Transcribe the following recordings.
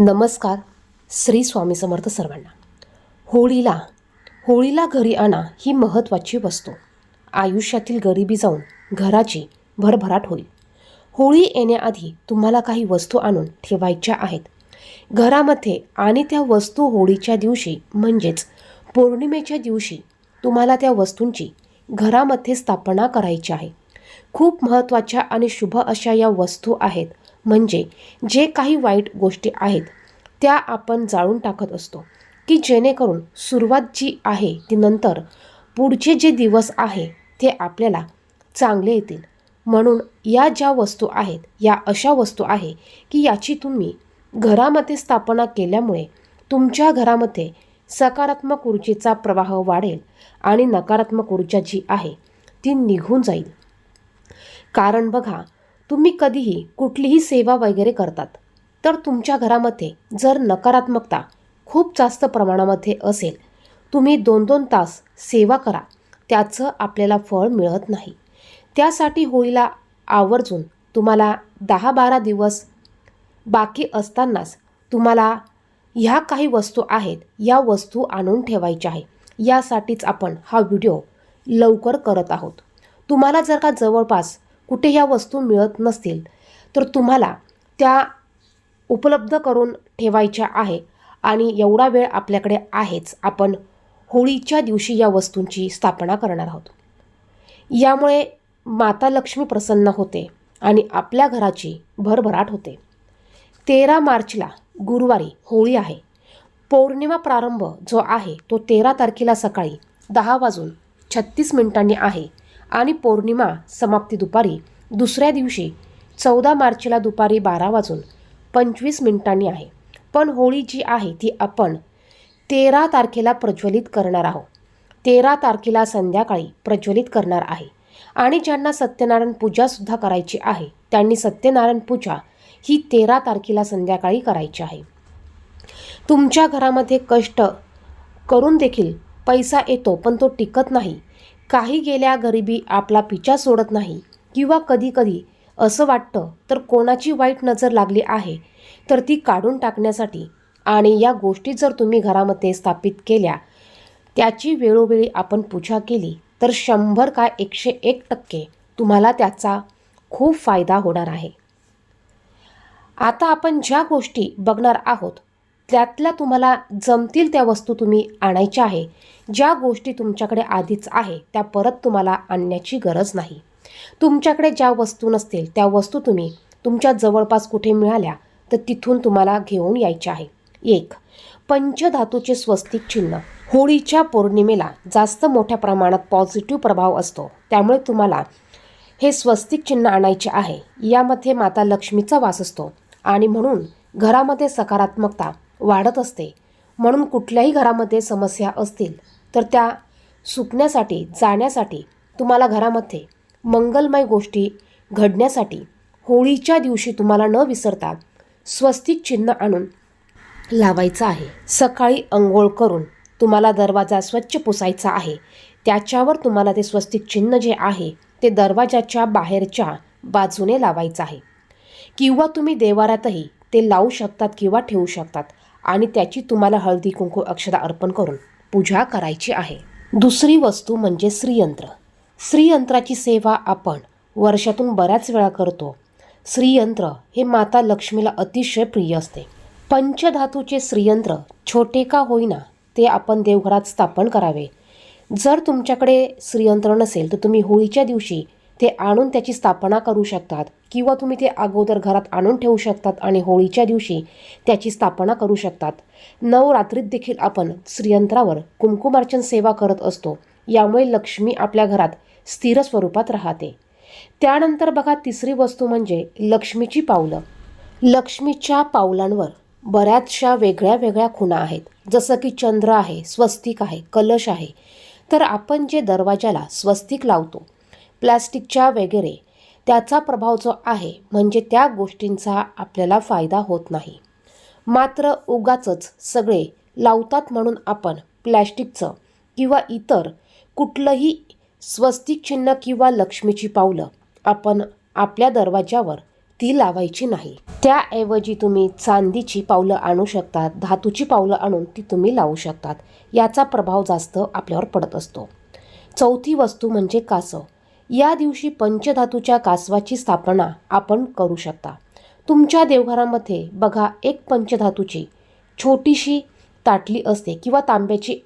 नमस्कार. श्री स्वामी समर्थ सर्वांना. होळीला होळीला घरी आणा ही महत्त्वाची वस्तू. आयुष्यातील गरिबी जाऊन घराची भरभराट होईल. होळी येण्याआधी तुम्हाला काही वस्तू आणून ठेवायच्या आहेत. घरामध्ये आणि त्या वस्तू होळीच्या दिवशी म्हणजेच पौर्णिमेच्या दिवशी तुम्हाला त्या वस्तूंची घरामध्ये स्थापना करायची आहे. खूप महत्त्वाच्या आणि शुभ अशा या वस्तू आहेत. म्हणजे जे काही वाईट गोष्टी आहेत त्या आपण जाळून टाकत असतो. की जेणेकरून सुरुवात जी आहे ती नंतर पुढचे जे दिवस आहे ते आपल्याला चांगले येतील. म्हणून या ज्या वस्तू आहेत या अशा वस्तू आहे की याची तुम्ही घरामध्ये स्थापना केल्यामुळे तुमच्या घरामध्ये सकारात्मक ऊर्जेचा प्रवाह वाढेल आणि नकारात्मक ऊर्जा जी आहे ती निघून जाईल. कारण बघा तुम्ही कधीही कुठलीही सेवा वगैरे करतात तर तुमच्या घरामध्ये जर नकारात्मकता खूप जास्त प्रमाणामध्ये असेल तुम्ही दोन दोन तास सेवा करा त्याचं आपल्याला फळ मिळत नाही. त्यासाठी होळीला आवर्जून तुम्हाला दहा बारा दिवस बाकी असतानाच तुम्हाला ह्या काही वस्तू आहेत या वस्तू आणून ठेवायच्या आहे. यासाठीच आपण हा व्हिडिओ लवकर करत आहोत. तुम्हाला जर का जवळपास कुठे ह्या वस्तू मिळत नसतील तर तुम्हाला त्या उपलब्ध करून ठेवायच्या आहे आणि एवढा वेळ आपल्याकडे आहेच. आपण होळीच्या दिवशी या वस्तूंची स्थापना करणार आहोत. यामुळे माता लक्ष्मी प्रसन्न होते आणि आपल्या घराची भरभराट होते. तेरा मार्चला गुरुवारी होळी आहे. पौर्णिमा प्रारंभ जो आहे तो तेरा तारखेला सकाळी दहा वाजून छत्तीस मिनिटांनी आहे. आणि पौर्णिमा समाप्ती दुपारी दुसऱ्या दिवशी चौदा मार्चला दुपारी बारा वाजून पंचवीस मिनिटांनी आहे. पण होळी जी आहे ती आपण तेरा तारखेला प्रज्वलित करणार आहोत. तेरा तारखेला संध्याकाळी प्रज्वलित करणार आहे. आणि ज्यांना सत्यनारायण पूजासुद्धा करायची आहे त्यांनी सत्यनारायण पूजा ही तेरा तारखेला संध्याकाळी करायची आहे. तुमच्या घरामध्ये कष्ट करून देखील पैसा येतो पण तो टिकत नाही. काही गेल्या गरिबी आपला पिछा सोडत नाही किंवा कधीकधी असं वाटतं तर कोणाची वाईट नजर लागली आहे तर ती काढून टाकण्यासाठी. आणि या गोष्टी जर तुम्ही घरामध्ये स्थापित केल्या त्याची वेळोवेळी आपण पूजा केली तर शंभर काय एकशे एक टक्के तुम्हाला त्याचा खूप फायदा होणार आहे. आता आपण ज्या गोष्टी बघणार आहोत त्यातल्या तुम्हाला जमतील त्या वस्तू तुम्ही आणायच्या आहे. ज्या गोष्टी तुमच्याकडे आधीच आहे त्या परत तुम्हाला आणण्याची गरज नाही. तुमच्याकडे ज्या वस्तू नसतील त्या वस्तू तुम्ही तुमच्या जवळपास कुठे मिळाल्या तर तिथून तुम्हाला घेऊन यायच्या आहे. एक पंचधातूचे स्वस्तिक चिन्ह. होळीच्या पौर्णिमेला जास्त मोठ्या प्रमाणात पॉझिटिव्ह प्रभाव असतो. त्यामुळे तुम्हाला हे स्वस्तिक चिन्ह आणायचे आहे. यामध्ये माता लक्ष्मीचा वास असतो. आणि म्हणून घरामध्ये सकारात्मकता वाढत असते. म्हणून कुठल्याही घरामध्ये समस्या असतील तर त्या सुकण्यासाठी जाण्यासाठी तुम्हाला घरामध्ये मंगलमय गोष्टी घडण्यासाठी होळीच्या दिवशी तुम्हाला न विसरता स्वस्तिक चिन्ह आणून लावायचं आहे. सकाळी अंघोळ करून तुम्हाला दरवाजा स्वच्छ पुसायचा आहे. त्याच्यावर तुम्हाला ते स्वस्तिक चिन्ह जे आहे ते दरवाजाच्या बाहेरच्या बाजूने लावायचं आहे. किंवा तुम्ही देवारातही ते लावू शकतात किंवा ठेवू शकतात. आणि त्याची तुम्हाला हळदी कुंकू अक्षदा अर्पण करून पूजा करायची आहे. दुसरी वस्तू म्हणजे श्रीयंत्र. श्रीयंत्राची सेवा आपण वर्षातून बऱ्याच वेळा करतो. श्रीयंत्र हे माता लक्ष्मीला अतिशय प्रिय असते. पंचधातूचे श्रीयंत्र छोटे का होईना ते आपण देवघरात स्थापन करावे. जर तुमच्याकडे श्रीयंत्र नसेल तर तुम्ही होळीच्या दिवशी ते आणून त्याची स्थापना करू शकतात किंवा तुम्ही ते अगोदर घरात आणून ठेवू शकतात आणि होळीच्या दिवशी त्याची स्थापना करू शकतात. नवरात्रीत देखील आपण श्रीयंत्रावर कुंकुमार्चन सेवा करत असतो. यामुळे लक्ष्मी आपल्या घरात स्थिर स्वरूपात राहते. त्यानंतर बघा तिसरी वस्तू म्हणजे लक्ष्मीची पावलं. लक्ष्मीच्या पावलांवर बऱ्याचशा वेगळ्या वेगळ्या खुणा आहेत. जसं की चंद्र आहे स्वस्तिक आहे कलश आहे. तर आपण जे दरवाजाला स्वस्तिक लावतो प्लॅस्टिकच्या वगैरे. त्याचा प्रभाव जो आहे म्हणजे त्या गोष्टींचा आपल्याला फायदा होत नाही. मात्र उगाचच सगळे लावतात म्हणून आपण प्लॅस्टिकचं किंवा इतर कुठलंही स्वस्तिक चिन्ह किंवा लक्ष्मीची पावलं आपण आपल्या दरवाज्यावर ती लावायची नाही. त्याऐवजी तुम्ही चांदीची पावलं आणू शकतात धातूची पावलं आणून ती तुम्ही लावू शकतात. याचा प्रभाव जास्त आपल्यावर पडत असतो. चौथी वस्तू म्हणजे कासव. या दिवशी पंचधातूच्या कासवाची स्थापना आपण करू शकता. तुमच्या देवघरामध्ये बघा एक पंचधातूची छोटीशी ताटली असते किंवा तांब्याची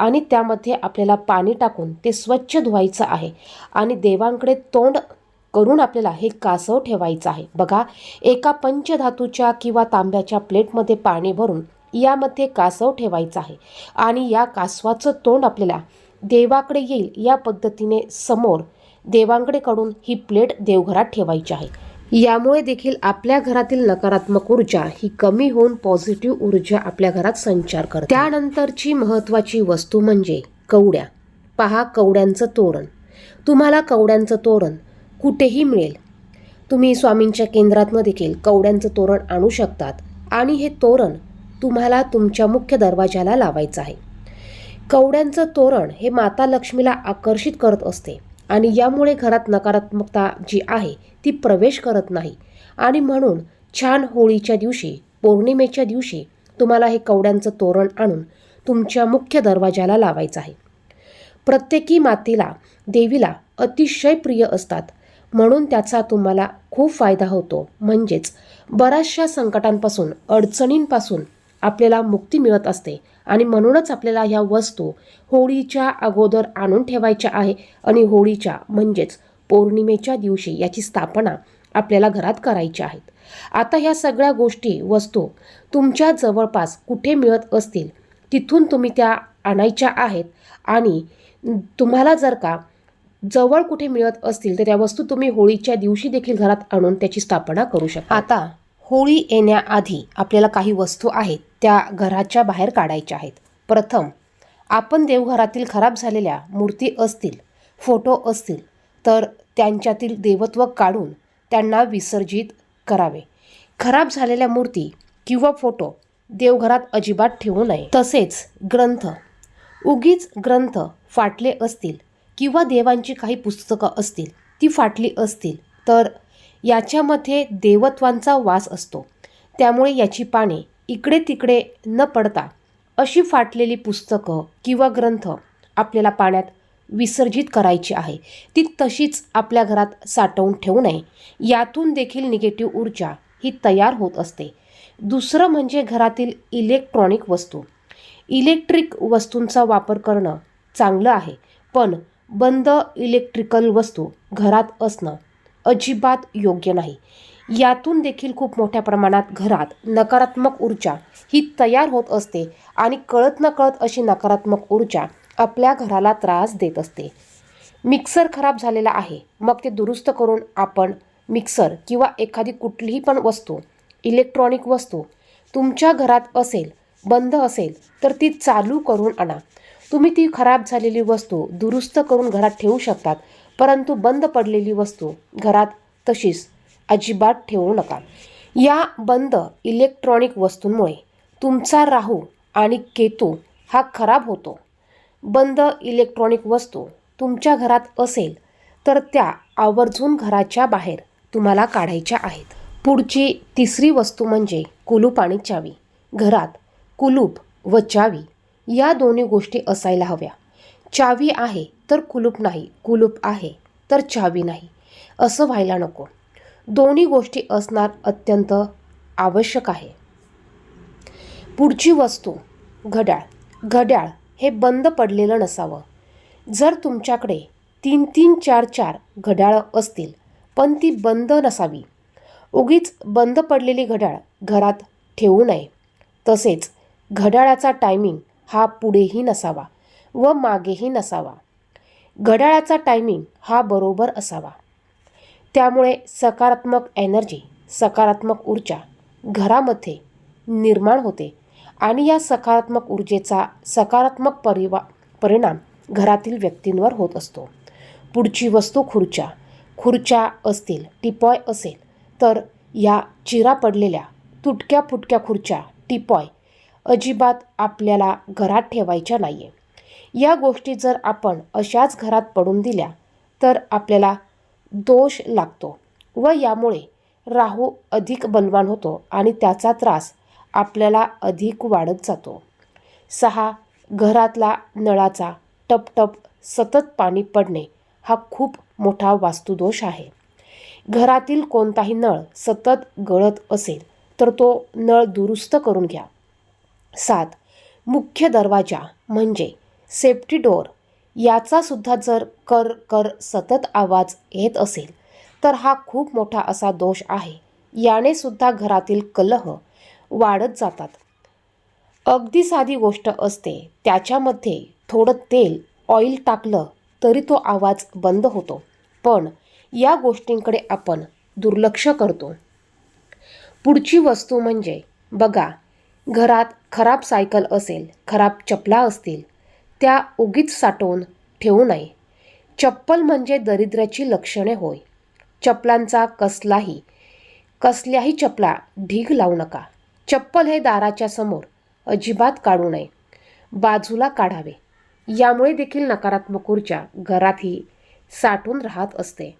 आणि त्यामध्ये आपल्याला पाणी टाकून ते स्वच्छ धुवायचं आहे आणि देवांकडे तोंड करून आपल्याला हे कासव ठेवायचं आहे. बघा एका पंचधातूच्या किंवा तांब्याच्या प्लेटमध्ये पाणी भरून यामध्ये कासव ठेवायचं आहे आणि या कासवाचं तोंड आपल्याला देवाकडे येईल या पद्धतीने समोर देवांकडे काढून ही प्लेट देवघरात ठेवायची आहे. यामुळे देखील आपल्या घरातील नकारात्मक ऊर्जा ही कमी होऊन पॉझिटिव्ह ऊर्जा आपल्या घरात संचार करते. त्यानंतरची महत्त्वाची वस्तू म्हणजे कवड्या. पहा कवड्यांचं तोरण. तुम्हाला कवड्यांचं तोरण कुठेही मिळेल. तुम्ही स्वामींच्या केंद्रातनं देखील कवड्यांचं तोरण आणू शकतात आणि हे तोरण तुम्हाला तुमच्या मुख्य दरवाजाला लावायचं आहे. कवड्यांचं तोरण हे माता लक्ष्मीला आकर्षित करत असते. आणि यामुळे घरात नकारात्मकता जी आहे ती प्रवेश करत नाही. आणि म्हणून छान होळीच्या दिवशी पौर्णिमेच्या दिवशी तुम्हाला हे कवड्यांचं तोरण आणून तुमच्या मुख्य दरवाजाला लावायचं आहे. प्रत्येकी मातेला देवीला अतिशय प्रिय असतात. म्हणून त्याचा तुम्हाला खूप फायदा होतो. म्हणजेच बऱ्याचशा संकटांपासून अडचणींपासून आपल्याला मुक्ती मिळत असते. आणि म्हणूनच आपल्याला ह्या वस्तू होळीच्या अगोदर आणून ठेवायच्या आहे. आणि होळीच्या म्हणजेच पौर्णिमेच्या दिवशी याची स्थापना आपल्याला घरात करायची आहेत आता ह्या सगळ्या गोष्टी वस्तू तुमच्या जवळपास कुठे मिळत असतील तिथून तुम्ही त्या आणायच्या आहेत. आणि तुम्हाला जर का जवळ कुठे मिळत असतील तर त्या वस्तू तुम्ही होळीच्या दिवशी देखील घरात आणून त्याची स्थापना करू शकता. आता होळी येण्याआधी आपल्याला काही वस्तू आहेत त्या घराच्या बाहेर काढायच्या आहेत. प्रथम आपण देवघरातील खराब झालेल्या मूर्ती असतील फोटो असतील तर त्यांच्यातील देवत्व काढून त्यांना विसर्जित करावे. खराब झालेल्या मूर्ती किंवा फोटो देवघरात अजिबात ठेवू नये. तसेच ग्रंथ उगीच ग्रंथ फाटले असतील किंवा देवांची काही पुस्तकं असतील ती फाटली असतील तर याच्यामध्ये देवत्वांचा वास असतो. त्यामुळे याची पाने इकडे तिकडे न पडता अशी फाटलेली पुस्तकं किंवा ग्रंथ आपल्याला पाण्यात विसर्जित करायची आहे. ती तशीच आपल्या घरात साठवून ठेवू नये. यातून देखील निगेटिव्ह ऊर्जा ही तयार होत असते. दुसरं म्हणजे घरातील इलेक्ट्रॉनिक वस्तू. इलेक्ट्रिक वस्तूंचा वापर करणं चांगलं आहे. पण बंद इलेक्ट्रिकल वस्तू घरात असणं अजिबात योग्य नाही. यातून देखील खूप मोठ्या प्रमाणात घरात नकारात्मक ऊर्जा ही तयार होत असते आणि कळत न कळत अशी नकारात्मक ऊर्जा आपल्या घराला त्रास देत असते. मिक्सर खराब झालेला आहे. मग ते दुरुस्त करून आपण मिक्सर किंवा एखादी कुठलीही पण वस्तू इलेक्ट्रॉनिक वस्तू तुमच्या घरात असेल बंद असेल तर ती चालू करून आणा. तुम्ही ती खराब झालेली वस्तू दुरुस्त करून घरात ठेवू शकतात परंतु बंद पडलेली वस्तू घरात तशीच अजिबात ठेवू नका. या बंद इलेक्ट्रॉनिक वस्तूंमुळे तुमचा राहू आणि केतू हा खराब होतो. बंद इलेक्ट्रॉनिक वस्तू तुमच्या घरात असेल तर त्या आवर्जून घराच्या बाहेर तुम्हाला काढायच्या आहेत. पुढची तिसरी वस्तू म्हणजे कुलूप आणि चावी. घरात कुलूप व चावी या दोन्ही गोष्टी असायला हव्या. चावी आहे तर कुलूप नाही कुलूप आहे तर चावी नाही. असं व्हायला नको. दोन्ही गोष्टी असणार अत्यंत आवश्यक आहे. पुढची वस्तू घड्याळ. घड्याळ हे बंद पडलेलं नसावं. जर तुमच्याकडे तीन तीन चार चार घड्याळं असतील पण ती बंद नसावी. उगीच बंद पडलेली घड्याळ घरात ठेवू नये. तसेच घड्याळाचा टायमिंग हा पुढेही नसावा. व मागेही नसावा. घड्याळाचा टायमिंग हा बरोबर असावा. त्यामुळे सकारात्मक एनर्जी सकारात्मक ऊर्जा घरामध्ये निर्माण होते आणि या सकारात्मक ऊर्जेचा सकारात्मक परिवा परिणाम घरातील व्यक्तींवर होत असतो. पुढची वस्तू खुर्च्या खुर्च्या असतील टिपॉय असेल तर या चिरा पडलेल्या तुटक्या फुटक्या खुर्च्या टिपॉय अजिबात आपल्याला घरात ठेवायच्या नाही आहे या गोष्टी जर आपण अशाच घरात पडून दिल्या तर आपल्याला दोष लागतो व यामुळे राहू अधिक बलवान होतो आणि त्याचा त्रास आपल्याला अधिक वाढत जातो. सहा घरातला नळाचा टपटप सतत पाणी पडणे हा खूप मोठा वास्तुदोष आहे. घरातील कोणताही नळ सतत गळत असेल तर तो नळ दुरुस्त करून घ्या. सात मुख्य दरवाजा म्हणजे सेफ्टी डोअर याचासुद्धा जर कर कर सतत आवाज येत असेल तर हा खूप मोठा असा दोष आहे. याने सुद्धा घरातील कलह वाढत जातात. अगदी साधी गोष्ट असते त्याच्यामध्ये थोडं तेल ऑइल टाकलं तरी तो आवाज बंद होतो. पण या गोष्टींकडे आपण दुर्लक्ष करतो. पुढची वस्तू म्हणजे बघा घरात खराब सायकल असेल खराब चपला असतील त्या उगीच साठवून ठेवू नये. चप्पल म्हणजे दरिद्राची लक्षणे होय. चपलांचा कसलाही कसल्याही चपला ढीग लावू नका. चप्पल हे दाराच्या समोर अजिबात काढू नये. बाजूला काढावे. यामुळे देखील नकारात्मक ऊर्जा घरातही साठून राहत असते.